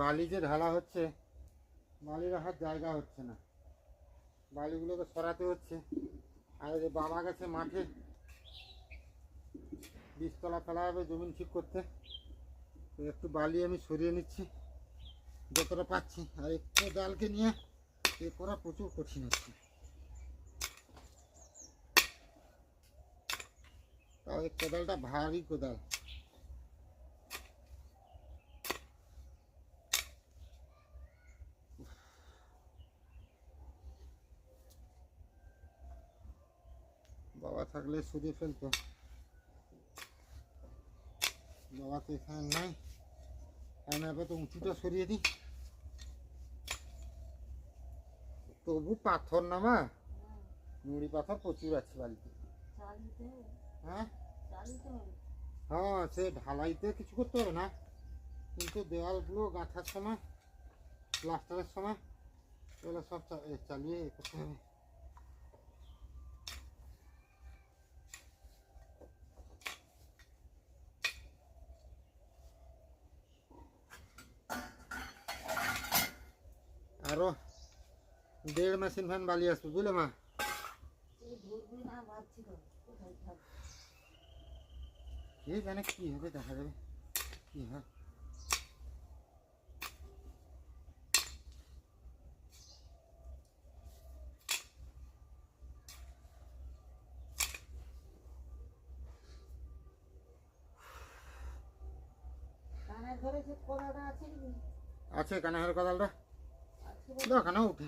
বালি যে ঢালা হচ্ছে, বালি রাখার জায়গা হচ্ছে না। বালিগুলোকে সরাতে হচ্ছে। আর যে বাবা গেছে মাঠে, বীজতলা ফেলা হবে জমিন ঠিক করতে। একটু বালি আমি সরিয়ে নিচ্ছি, যতটা পাচ্ছি। আর এই কোদালকে নিয়ে এ করা প্রচুর কঠিন হচ্ছে। তাও এই কোদালটা ভারী কোদাল বাবা থাকলে সরিয়ে ফেলতো। বাবা তো এখানে নাই। আমি আপাতত উঁচুটা সরিয়ে দিই। তবু পাথর না মা নুড়ি পাথর প্রচুর আছে বাড়িতে। হ্যাঁ? হ্যাঁ সে ঢালাইতে কিছু করতে হবে না। কিন্তু দেওয়ালগুলো গাঁথার সময় প্লাস্টারের সময় এগুলো সব চালিয়ে করতে হবে আরও দেড় মেশিন ফ্যান বালি আসবে বুঝলে মা? কে জানে কি হবে দেখা যাবে। কি হয়? আছে কানাহের কদালটা। দাও কেন উঠে।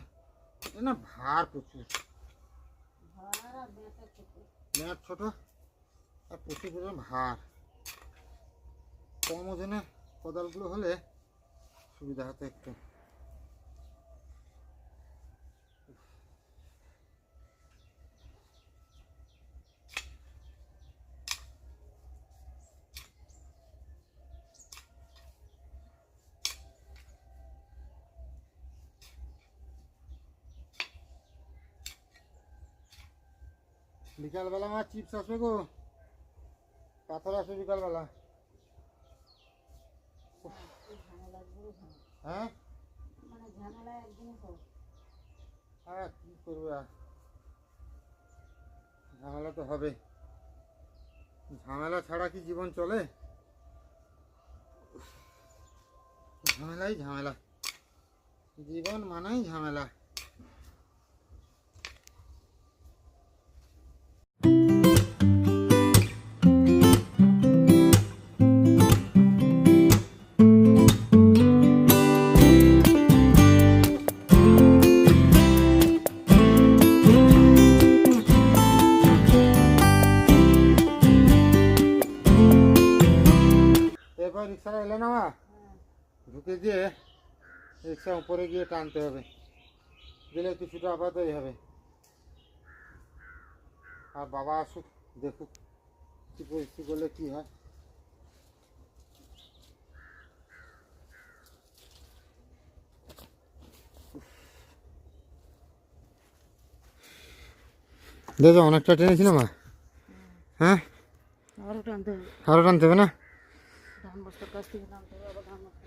না, ভার প্রচুর। মেয়াদ ছোট। আর প্রচুর পরিমাণ ভার। কম ওজনে কোদালগুলো হলে সুবিধা হতো একটু। বিকালবেলা আমার চিপস আসবে গো। পাথর আসবে বিকালবেলা। হ্যাঁ? হ্যাঁ কি করব ঝামেলা তো হবে। ঝামেলা ছাড়া কি জীবন চলে? ঝামেলাই ঝামেলা। জীবন মানেই ঝামেলা। ঢুকে দিয়ে রিক্সা উপরে গিয়ে টানতে হবে। দিলে কিছুটা আপাতই হবে। আর বাবা আসুক দেখুক কি পরিস্থিতি করলে কি হয়। দেখো অনেকটা টেনেছি না মা? হ্যাঁ? আরও টানতে হবে। আরও টানতে হবে না? ধান বস্তার কাছ থেকে টানতে হবে আবার ধান বস্তা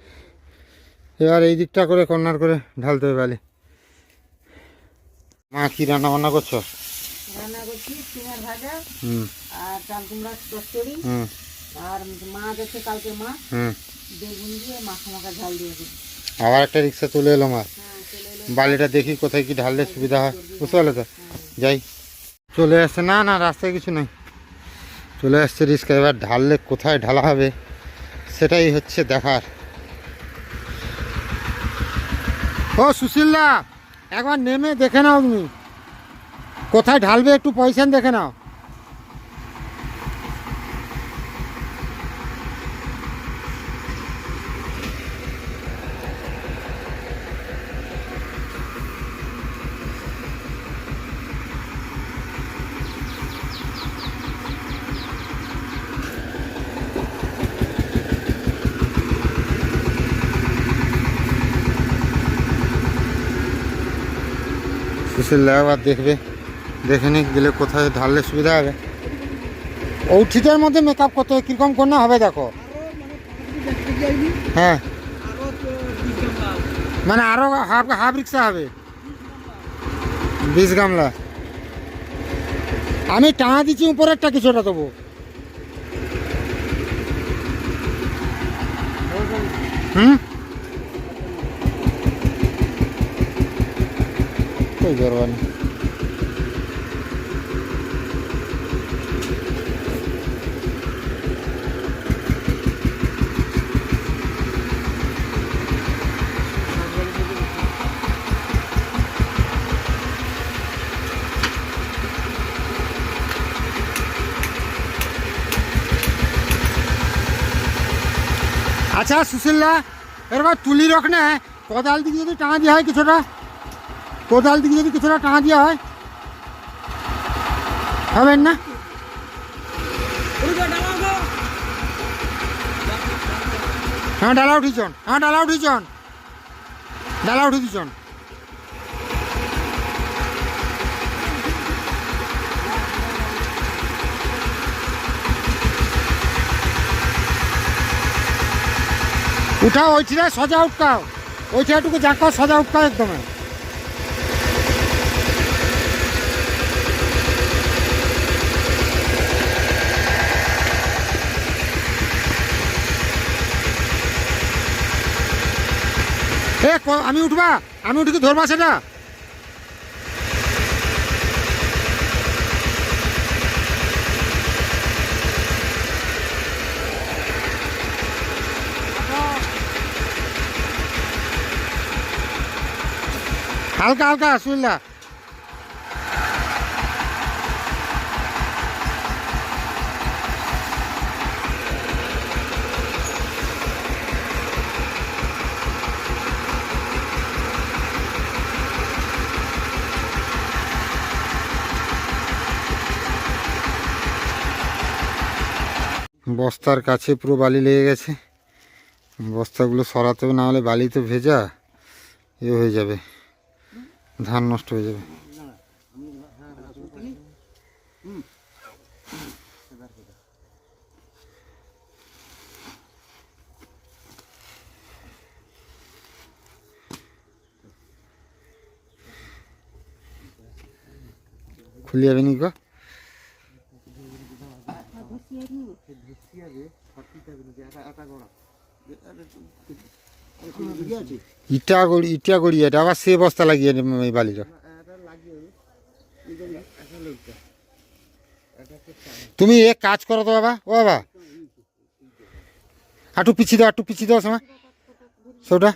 এবার এই দিকটা করে কর্নার করে ঢালতে হবে বালি। মা কি রান্না বান্না করছ? রান্না করছি সিমের ভাজা হুম। আর চাল কুমড়ার চচ্চড়ি হুম। আর মাছ আছে কালকে মাছ হুম। বেগুন দিয়ে মাখা মাখা ঝাল দিয়ে আবার একটা রিক্সা চলে এলো মা হ্যাঁ বালিটা দেখি কোথায় কি ঢাললে সুবিধা হয়। বুঝতে পারলে তো? যাই। চলে আসছে। না না রাস্তায় কিছু নেই। চলে আসছে রিক্সা। এবার ঢাললে কোথায় ঢালা হবে সেটাই হচ্ছে দেখার। ও সুশীলদা একবার নেমে দেখে নাও তুমি। কোথায় ঢালবে একটু পয়সা দেখে নাও। সুশীল আবার দেখবে। দেখে নিক গেলে কোথায় ঢাললে সুবিধা হবে। ঔঠিটার মধ্যে মেকআপ করতে হবে, কীরকম করলে হবে দেখো। হ্যাঁ। মানে আরও হাফ হাফ রিক্সা হবে। বিশ গামলা। আমি টানা দিচ্ছি উপরেরটা কিছুটা দেবো। হুম? কই করবা না আচ্ছা সুশীলদা এরকম তুলি রক না কোদাল দিকে যদি টানা দেওয়া হয় কিছুটা কোদাল দিকে যদি কিছুটা টানা দেওয়া হয়, হবেন না? হ্যাঁ ডালা উঠিছন। হ্যাঁ ডালা উঠিছন। ডালা উঠি দিছন উঠাও ওইটা সজা উঠকাও ওইটাটুকু জাকাও, সজা উঠকাও একদম। এ আমি উঠবা? আমি উঠি ধরবা সেটা? হালকা হালকা শুনলা বস্তার কাছে পুরো বালি লেগে গেছে। বস্তাগুলো সরাতে হবে না হলে বালি তো ভেজা, এ হয়ে যাবে। ধান নষ্ট হয়ে যাবে। খুলে যাবে নি গো। ইটা গড়ি ইটা গড়ি এটা আবার সে বস্তা লাগিয়ে এই বালিটা তুমি এক কাজ করো তো বাবা ও বাবা একটু পিছিয়ে দাও একটু পিছিয়ে দাও সময় সেটা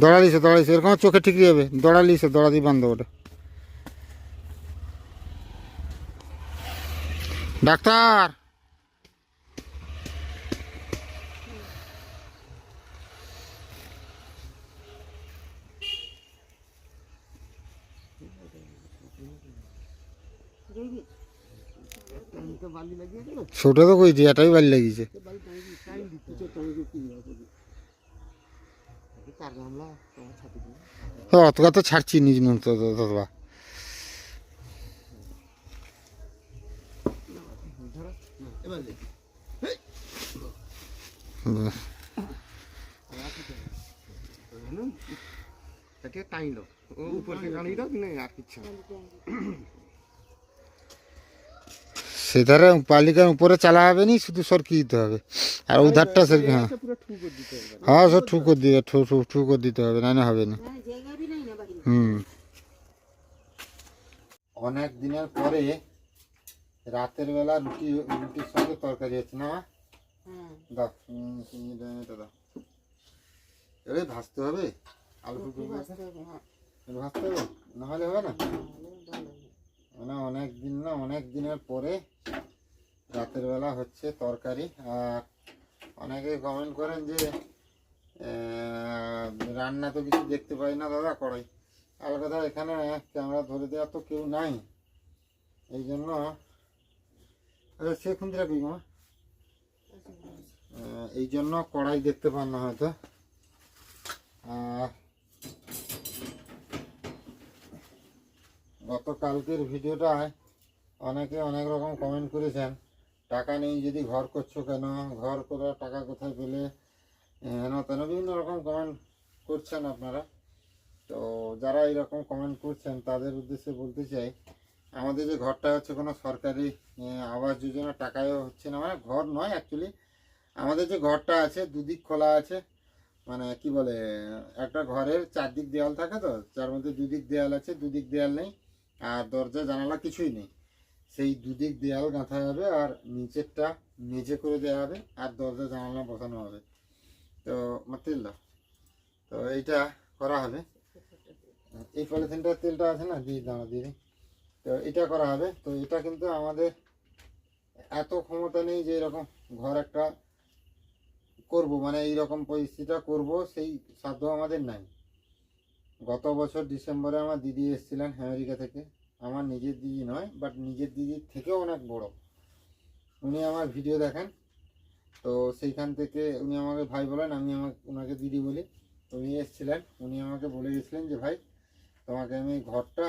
দৌড়ালিছে দৌড়ালিছে এরকম চোখে ঠিক যাবে। দৌড়ালিছে দড়া দিয়ে বান্ধব ওটা। ডাক্তার! ছোট তো কইছি, এটাই বাড়ি লাগিয়েছে তো অতটা তো ছাড়ছি নিজ নুন তো, তো- তো- তো- হুম। তাকে টাইল টানিল কিন্তু আর কিচ্ছু না। সেধারে পালিকার উপরে চালা হবে নি শুধু সরকি দিতে হবে। আর উধারটা সর হ্যাঁ। পুরো ঠুক করে দিতে হবে হ্যাঁ সব ঠুক করে দিবে ঠু ঠু ঠু করে দিতে হবে না। না হবে না হুম। অনেক দিনের পরে রাতের বেলা রুটি রুটির সঙ্গে তরকারি হচ্ছে না? হ্যাঁ। চিনিটা এবারে ভাজতে হবে? আলু টুকু ভাজতে হবে হ্যাঁ। ভাজতে হবে না। মানে অনেক দিন না, অনেক দিনের পরে রাতের বেলা হচ্ছে তরকারি। আর অনেকে কমেন্ট করেন যে রান্না তো কিছু দেখতে পাই না দাদা কড়াই। আর কথা এখানে ক্যামেরা ধরে দেওয়া তো কেউ নাই। এই জন্য আচ্ছা সে খুন্দিরা এই জন্য কড়াই দেখতে পান না হয়তো। আর গতকালকের ভিডিওটায় অনেকে অনেক রকম কমেন্ট করেছেন, টাকা নেই যদি ঘর করছ কেন, ঘর করার টাকা কোথায় পেলে? হেন তেন, বিভিন্ন রকম কমেন্ট করছেন আপনারা। তো যারা এরকম কমেন্ট করছেন, তাদের উদ্দেশ্যে বলতে চাই, আমাদের যে ঘরটা হচ্ছে কোনো সরকারি আবাস যোজনা, টাকায়ও হচ্ছে না মানে ঘর নয় অ্যাকচুয়ালি আমাদের যে ঘরটা আছে, দুদিক খোলা আছে মানে কি বলে, একটা ঘরের চারদিক দেওয়াল থাকে তো, যার মধ্যে দুদিক দেওয়াল আছে, দুদিক দেওয়াল নেই। আর দরজা জানালা কিছুই নেই। সেই দুদিক দেওয়াল গাঁথা হবে আর নিচেরটা মেঝে করে দেওয়া হবে আর দরজা জানালা বসানো হবে। তো মাতিল দাও। তো এইটা করা হবে। এই পলিথিনটা তেলটা আছে না? দিয়ে দাও, দিয়ে তো এটা করা হবে। তো এটা কিন্তু আমাদের এত ক্ষমতা নেই যে এরকম ঘর একটা করব। মানে এইরকম পরিস্থিতিটা করব, সেই সাধ্য আমাদের নাই। গত বছর ডিসেম্বরে আমার দিদি এসেছিলেন আমেরিকা থেকে। আমার নিজের দিদি নয় বাট নিজের দিদির থেকেও অনেক বড়। উনি আমার ভিডিও দেখেন। তো সেইখান থেকে উনি আমাকে, ভাই বলেন, আমি আমাকে, ওনাকে দিদি বলি। উনি এসেছিলেন, উনি আমাকে বলে গেছিলেন যে, ভাই, তোমাকে আমি ঘরটা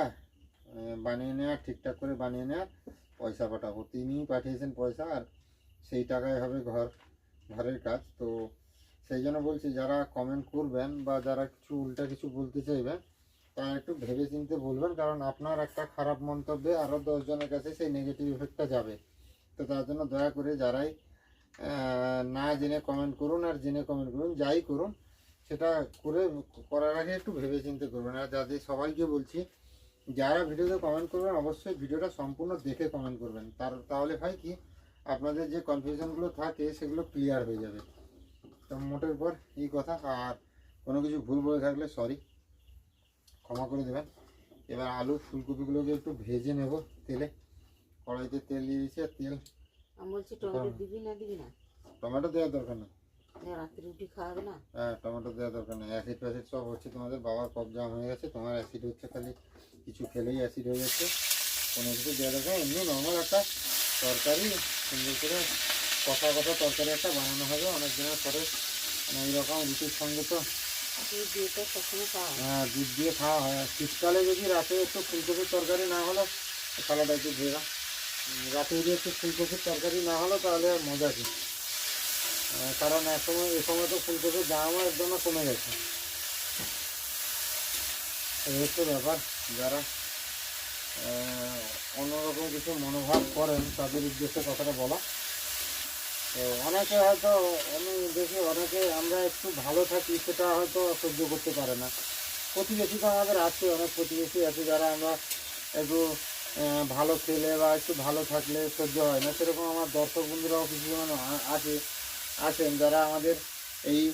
বানিয়ে নেওয়া, ঠিকঠাক করে বানিয়ে নেওয়া, পয়সা পাঠাবো। তিনিই পাঠিয়েছেন পয়সা, আর সেই টাকায় হবে ঘর, ঘরের কাজ। তো সেই জন্য বলছি, যারা কমেন্ট করবেন বা যারা কিছু, উল্টা কিছু বলতে চাইবেন, তারা একটু ভেবে চিন্তে বলবেন, কারণ আপনার একটা খারাপ মন্তব্যে আরও দশজনের কাছে সেই নেগেটিভ ইফেক্টটা যাবে। তো তার জন্য দয়া করে যারাই না জেনে কমেন্ট করুন আর জেনে কমেন্ট করুন, যাই করুন, সেটা করে, করার আগে একটু ভেবে চিন্তে করবেন। আর যাদের সবাইকে বলছি, যারা ভিডিওতে কমেন্ট করবেন, অবশ্যই ভিডিওটা সম্পূর্ণ দেখে কমেন্ট করবেন। তার, তাহলে হয় কি, আপনাদের যে কনফিউশনগুলো থাকে, সেগুলো ক্লিয়ার হয়ে যাবে। তো মোটের পর এই কথা। আর কোনো কিছু ভুল বলে থাকলে সরি ক্ষমা করে দেবেন। এবার আলু ফুলকপিগুলোকে একটু ভেজে নেব তেলে। কড়াইতে তেল দিয়ে দিয়েছি আর তেল। আমি বলছি টমেটো দিবি না দিবি না? টমেটো দেওয়ার দরকার নেই। রাত্রি রুটি খাওয়াবে না? হ্যাঁ টমেটো দেওয়ার দরকার নেই। অ্যাসিড ফ্যাসিড সব হচ্ছে তোমাদের বাবার কব জাম হয়ে গেছে তোমার অ্যাসিড হচ্ছে খালি কিছু খেলেই অ্যাসিড হয়ে যাচ্ছে। কোনো কিছু দেওয়া দরকার। এমনি নর্মাল একটা তরকারি সুন্দর করে কষা কষা তরকারি একটা বানানো হবে অনেক দিনের পরে। মানে এইরকম রুটির সঙ্গে তো হ্যাঁ, দুধ দিয়ে খাওয়া হয়। আর শীতকালে যদি রাতে একটু ফুলকপির তরকারি না হলো খালাটা একটু দিয়ে রাতে যদি একটু ফুলকপির তরকারি না হলো তাহলে আর মজা কি? কারণ এক সময় এ সময় তো ফুলকপির দামও একদম কমে গেছে। এই হচ্ছে ব্যাপার। যারা অন্যরকম কিছু মনোভাব করেন তাদের উদ্দেশ্যে কথাটা বলা। অনেকে হয়তো, আমি দেখি অনেকে আমরা একটু ভালো থাকি, সেটা হয়তো সহ্য করতে পারে না। প্রতিবেশী তো আমাদের আছে, অনেক প্রতিবেশী আছে যারা আমরা একটু ভালো খেলে বা একটু ভালো থাকলে সহ্য হয় না। সেরকম আমার দর্শক বন্ধুরাও কিছু আ- আছে, আছেন যারা আমাদের এই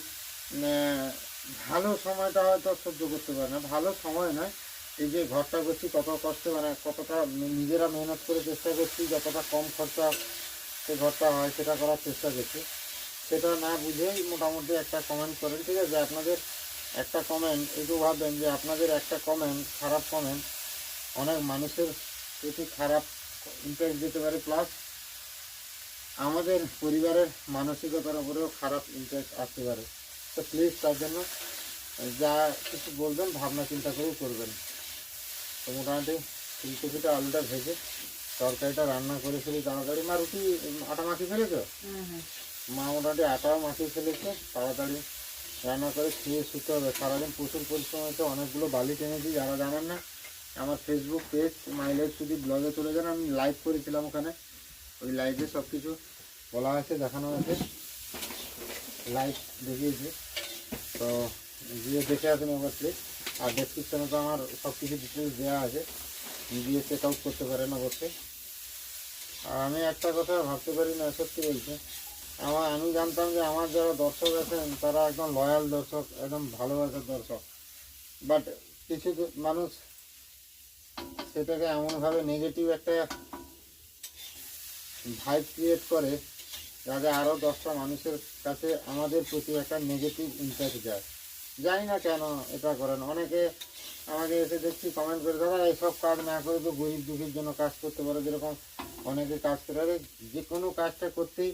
ভালো সময়টা হয়তো সহ্য করতে পারে না। ভালো সময় নয়, এই যে ঘরটা করছি, কত কষ্টে মানে কতটা নিজেরা মেহনত করে চেষ্টা করছি, যতটা কম খরচা সে ঘরটা হয় সেটা করার চেষ্টা করছি। সেটা না বুঝেই মোটামুটি একটা কমেন্ট করেন, ঠিক আছে? আপনাদের একটা কমেন্ট একটু ভাববেন যে আপনাদের একটা কমেন্ট খারাপ কমেন্ট অনেক মানুষের প্রতি খারাপ ইম্প্যাক্ট দিতে পারে প্লাস আমাদের পরিবারের মানসিকতার উপরেও খারাপ ইম্প্যাক্ট আসতে পারে। তো প্লিজ তার জন্য যা কিছু বলবেন, ভাবনা চিন্তা করেও করবেন। তো মোটামুটি ফুলকপিটা, আলুটা ভেজে তরকারিটা রান্না করে ফেলি তাড়াতাড়ি। মা রুটি আটা মাখি ফেলেছো? মা মোটামুটি আটাও মাখিয়ে ফেলেছে তাড়াতাড়ি রান্না করে খেয়ে শুতে হবে। সারাদিন প্রচুর পরিশ্রম হয়েছে অনেকগুলো বালি টেনেছি যারা জানেন না আমার ফেসবুক পেজ মাই লাইফ শুধু ব্লগে চলে যান। আমি লাইভ করেছিলাম ওখানে। ওই লাইভে সব কিছু বলা হয়েছে দেখানো হয়েছে। লাইভ দেখিয়েছি। তো গিয়ে দেখে আসেন একবার প্লিজ আর ডেসক্রিপশনে তো আমার সব কিছু ডিটেলস দেওয়া আছে। গিয়ে চেক আউট করতে পারেন অবশ্যই। আর আমি একটা কথা ভাবতে পারি না, সত্যি বলছি আমার, আমি জানতাম যে আমার যারা দর্শক আছেন, তারা একদম লয়াল দর্শক, একদম ভালোবাসার দর্শক। বাট কিছু মানুষ সেটাকে এমনভাবে নেগেটিভ একটা ভাইব ক্রিয়েট করে, যাতে আরও দশটা মানুষের কাছে আমাদের প্রতি একটা নেগেটিভ ইম্প্যাক্ট যায়। জানি না কেন এটা করেন। অনেকে আমাকে এসে দেখছি কমেন্ট করে, দাদা এইসব কাজ না করে তো গরিব দুঃখের জন্য কাজ করতে পারো। যেরকম অনেকে কাজ করে, আরে যে কোনো কাজটা করতেই,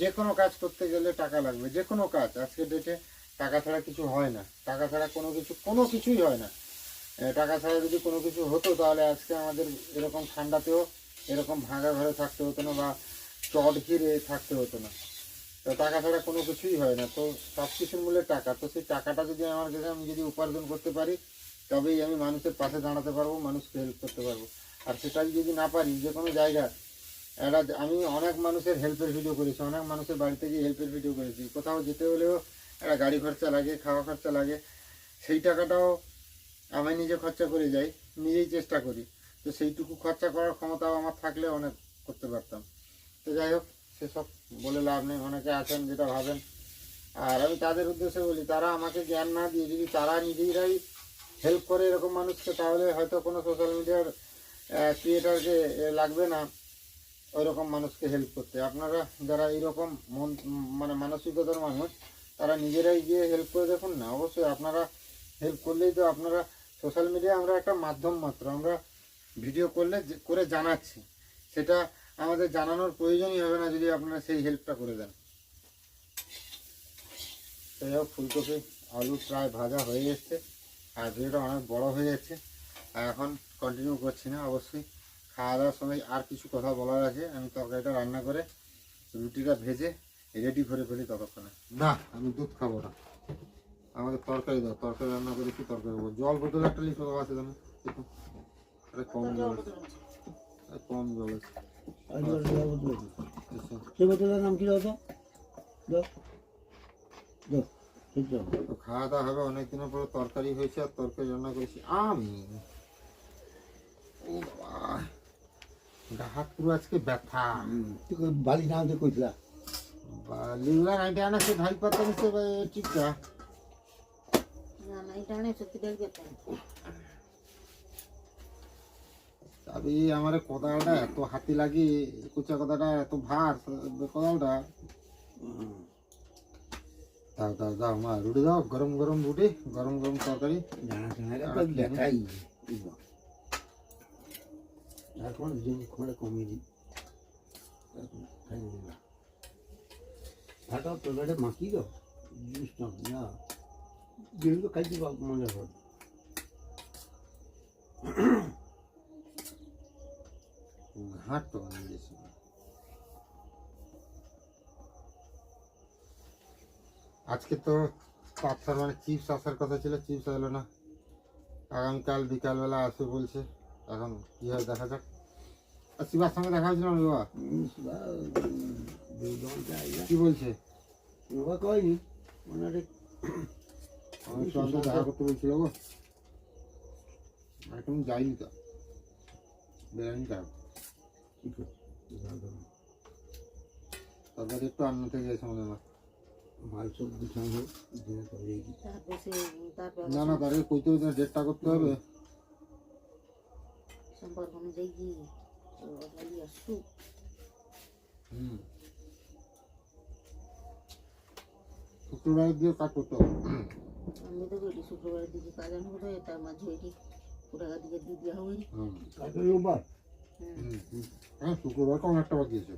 যে কোনো কাজ করতে গেলে টাকা লাগবে, যে কোনো কাজ। আজকে ডেটে টাকা ছাড়া কিছু হয় না। টাকা ছাড়া কোনো কিছু, কোনো কিছুই হয় না। টাকা ছাড়া যদি কোনো কিছু হতো, তাহলে আজকে আমাদের এরকম ঠান্ডাতেও, এরকম ভাঙা ঘরে থাকতে হতো না বা চট ঘিরে থাকতে হতো না। তো টাকা ছাড়া কোনো কিছুই হয় না। তো সব কিছুর মূল্যে টাকা। তো সেই টাকাটা যদি আমার কাছে, আমি যদি উপার্জন করতে পারি তবেই আমি মানুষের পাশে দাঁড়াতে পারব, মানুষকে হেল্প করতে পারব। আর সেটাই যদি না পারি, যে কোনো জায়গায় একটা আমি অনেক মানুষের হেল্পের ভিডিও করেছি, অনেক মানুষের বাড়িতে গিয়ে হেল্পের ভিডিও করেছি। কোথাও যেতে হলেও একটা গাড়ি খরচা লাগে, খাওয়া খরচা লাগে। সেই টাকাটাও আমি নিজে খরচা করে যাই, নিজেই চেষ্টা করি। তো সেইটুকু খরচা করার ক্ষমতাও আমার থাকলে অনেক করতে পারতাম। তো যাই হোক, সেসব বলে লাভ নেই। অনেকে আছেন যেটা ভাবেন। আর আমি তাদের উদ্দেশ্যে বলি, তারা আমাকে জ্ঞান না দিয়ে যদি তারা নিজেরাই হেল্প করে এরকম মানুষকে, তাহলে হয়তো কোনো সোশ্যাল মিডিয়ার ক্রিয়েটারকে লাগবে না ওই রকম মানুষকে হেল্প করতে। আপনারা যারা এইরকম মন মানে মানসিকতার মানুষ, তারা নিজেরাই গিয়ে হেল্প করে দেখুন না। অবশ্যই আপনারা হেল্প করলেই তো আপনারা সোশ্যাল মিডিয়া আমরা একটা মাধ্যম মাত্র। আমরা ভিডিও করলে করে জানাচ্ছি। সেটা আমাদের জানানোর প্রয়োজনই হবে না যদি আপনারা সেই হেল্পটা করে দেন। যাই হোক, ফুলকপি, আলু প্রায় ভাজা হয়ে এসছে। আর ভিডিওটা অনেক বড় হয়ে যাচ্ছে। আর এখন কন্টিনিউ করছি না অবশ্যই। খাওয়া দাওয়ার সময় আর কিছু কথা বলার আছে আমি তরকারিটা রান্না করে রুটিটা ভেজে রেডি করে ফেলি ততক্ষণে। না আমি দুধ খাব না। আমাকে তরকারি দাও তরকারি রান্না করেছি তরকারি খাব জল বোতল একটা লিখে আছে জানো। কম জল কম জল আছে। আচ্ছা। বোতলের নাম কি দাও। খাওয়া দাওয়া হবে অনেক দিনের পরে তরকারি হয়েছে আর তরকারি রান্না করেছি। আমি! ও বাবা, গা হাত পুরো আজকে ব্যথা। তুই বালি না আনতে কইছিলা? আনা সে পাতা না তবে আমার কোদালটা এত হাতি লাগি কুচা কোদালটা এত ভার কোদালটা তরকারি জানা শোনা তো দেখাই এখন দিন করে কমিয়ে দিই খাই দিবা ভাটা তরকারিটা মাখিয়ে দাও জিনিসটা না যেগুলো খাই দিবা মনে হয় ঘাট তো বানিয়ে দিয়েছি আজকে তো পাথর মানে চিপস আসার কথা ছিল চিপস এলো না। আগামীকাল বিকালবেলা আসবে বলছে। এখন কি হয় দেখা যাক। আর শিবার সঙ্গে দেখা হয়েছিল আমি বাবা কি বলছে? ওরা কয়নি ওনারে আমার সঙ্গে দেখা করতে বলছিল গো। এখন যাইনি তো। ঠিক আছে তাদের একটু অন্য থেকে এসে মনে হয়। মাল সব গুছানো সে তারপর না না তাদের কইতে হবে ডেটটা করতে হবে। সম্পর্ক অনুযায়ী বলি আসুক হুম। শুক্রবার দিয়ে কাজ করতে হবে। আমি তো বলি শুক্রবারের দিকে কাজ আনব তো তার মাঝে এটি টাকা দিকে দিয়ে দেওয়া হবে রোববার। হ্যাঁ শুক্রবার কম একটা বাকি আছে?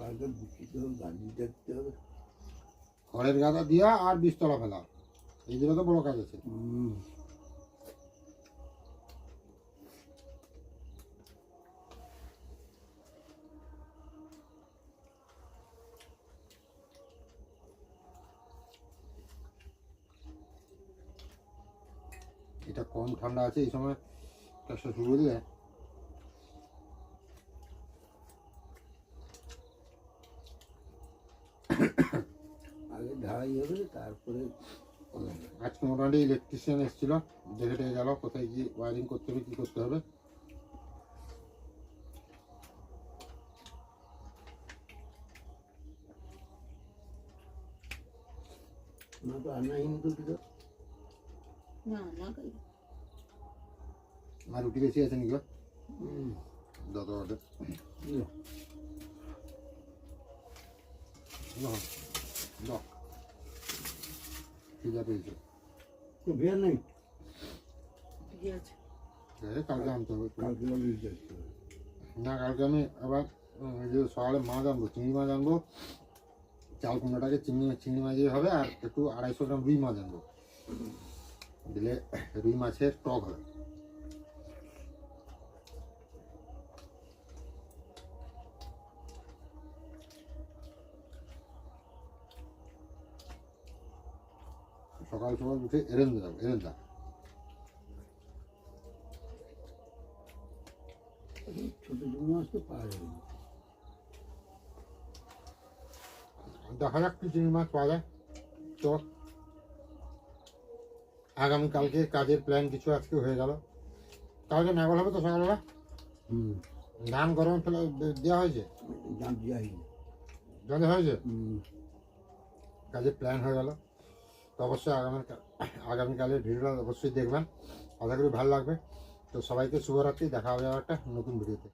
কালকে বুঝতে হবে গাড়ি দেখতে হবে। খড়ের গাদা দিয়া আর বীজতলা ফেলা। এই দুটো তো বড় কাজ আছে। এটা কম ঠান্ডা আছে এই সময় কাজটা শুরু দিলে আগে হবে তারপরে আজকে মোটামুটি ইলেকট্রিশিয়ান এসেছিল দেখে টেকে গেল কোথায় কি ওয়ারিং করতে হবে কি করতে হবে। না তো তো কিছু? না না রুটি বেশি আছে নাকি গো? হুম। দাও দাও দাও। দাও দাও। ঠিক আছে এই যে। তো বিয়ার নেই ঠিকই আছে এই কালকে আনতে হবে কালকে আমি রিচার্জ করব না কালকে আমি আবার উম, এই যে সকালে মাছ আনব চিংড়ি মাছ আনব চাল কুমড়োটাকে চিংড়ি চিংড়ি মাছ দিয়ে হবে আর একটু আড়াইশো গ্রাম রুই মাছ আনব দিলে রুই মাছের টক হবে সকাল সকাল উঠে এরেন্দা যাব এরেন্দা ছোটো ছোটো মাছ তো পাওয়া যাবে না। দেখা যাক কি চিংড়ি মাছ পাওয়া যায়। তো আগামীকালকে কাজের প্ল্যান কিছু আজকে হয়ে গেল। কালকে নাগল হবে তো সকালবেলা? হুম। ধান গরম ফেলে দেওয়া হয়েছে? দাম যাই জলে হয়েছে? কাজের প্ল্যান হয়ে গেল। তো অবশ্যই আগামী আগামীকালের ভিডিওটা অবশ্যই দেখবেন আশা করি ভালো লাগবে তো সবাইকে শুভরাত্রি দেখা হবে আবার একটা নতুন ভিডিওতে